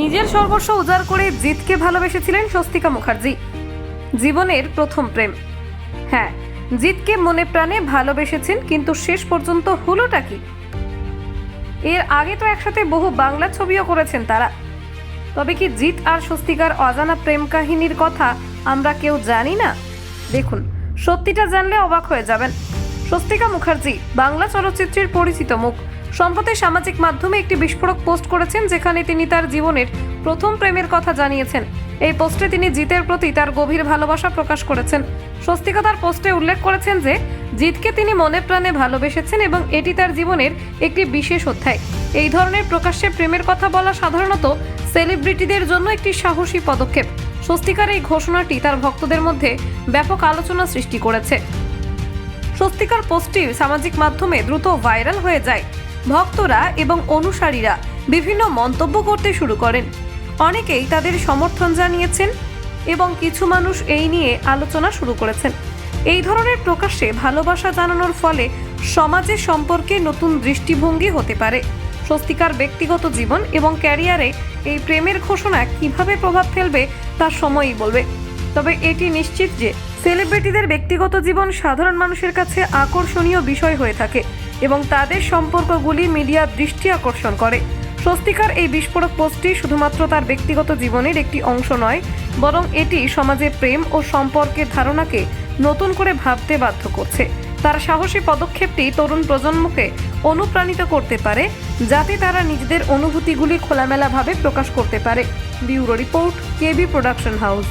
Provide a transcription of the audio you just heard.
নিজের সর্বস্ব উজাড় করে জিতকে ভালোবেসেছিলেন স্বস্তিকা মুখার্জি। জীবনের প্রথম প্রেম। হ্যাঁ জিতকে মনে প্রাণে ভালোবেসেছেন, কিন্তু শেষ পর্যন্ত হলোটা কি? এর আগে তো একসাথে বহু বাংলা ছবিও করেছেন তারা। তবে কি জিৎ আর স্বস্তিকার অজানা প্রেম কাহিনীর কথা আমরা কেউ জানি না? দেখুন, সত্যিটা জানলে অবাক হয়ে যাবেন। স্বস্তিকা মুখার্জি, বাংলা চলচ্চিত্রের পরিচিত মুখ। সম্প্রতি সামাজিক মাধ্যমে একটি বিস্ফোরক পোস্ট করেছেন, যেখানে তিনি তার জীবনের প্রথম প্রেমের কথা জানিয়েছেন। এই পোস্টে তিনি জিতের প্রতি তার গভীর ভালোবাসা প্রকাশ করেছেন। স্বস্তিকা তার পোস্টে উল্লেখ করেছেন যে, জিতকে তিনি মনে প্রাণে ভালোবেসেছেন এবং এটি তার জীবনের একটি বিশেষ অধ্যায়। এই ধরনের প্রকাশ্যে প্রেমের কথা বলা সাধারণত সেলিব্রিটিদের জন্য একটি সাহসী পদক্ষেপ। স্বস্তিকার এই ঘোষণাটি তার ভক্তদের মধ্যে ব্যাপক আলোচনা সৃষ্টি করেছে। স্বস্তিকার পোস্টটি সামাজিক মাধ্যমে দ্রুত ভাইরাল হয়ে যায়। ভক্তরা এবং অনুসারীরা বিভিন্ন মন্তব্য করতে শুরু করেন। অনেকেই তাদের সমর্থন জানিয়েছেন এবং কিছু মানুষ এই নিয়ে আলোচনা শুরু করেছেন। এই ধরনের প্রকাশ্যে ভালোবাসা জানানোর ফলে সমাজে সম্পর্কে নতুন দৃষ্টিভঙ্গি হতে পারে। স্বস্তিকার ব্যক্তিগত জীবন এবং ক্যারিয়ারে এই প্রেমের ঘোষণা কীভাবে প্রভাব ফেলবে তা সময়ই বলবে। তবে এটি নিশ্চিত যে সেলিব্রিটিদের ব্যক্তিগত জীবন সাধারণ মানুষের কাছে আকর্ষণীয় বিষয় হয়ে থাকে। এবং তাদের সম্পর্কগুলি মিডিয়ার দৃষ্টি আকর্ষণ করে। স্বস্তিকার এই বিস্ফোরক পোস্টটি শুধুমাত্র তার ব্যক্তিগত জীবনের একটি অংশ নয়, বরং এটি সমাজে প্রেম ও সম্পর্কের ধারণাকে নতুন করে ভাবতে বাধ্য করছে। তার সাহসী পদক্ষেপটি তরুণ প্রজন্মকে অনুপ্রাণিত করতে পারে, যাতে তারা নিজেদের অনুভূতিগুলি খোলামেলাভাবে প্রকাশ করতে পারে। Bureau report, KB production house.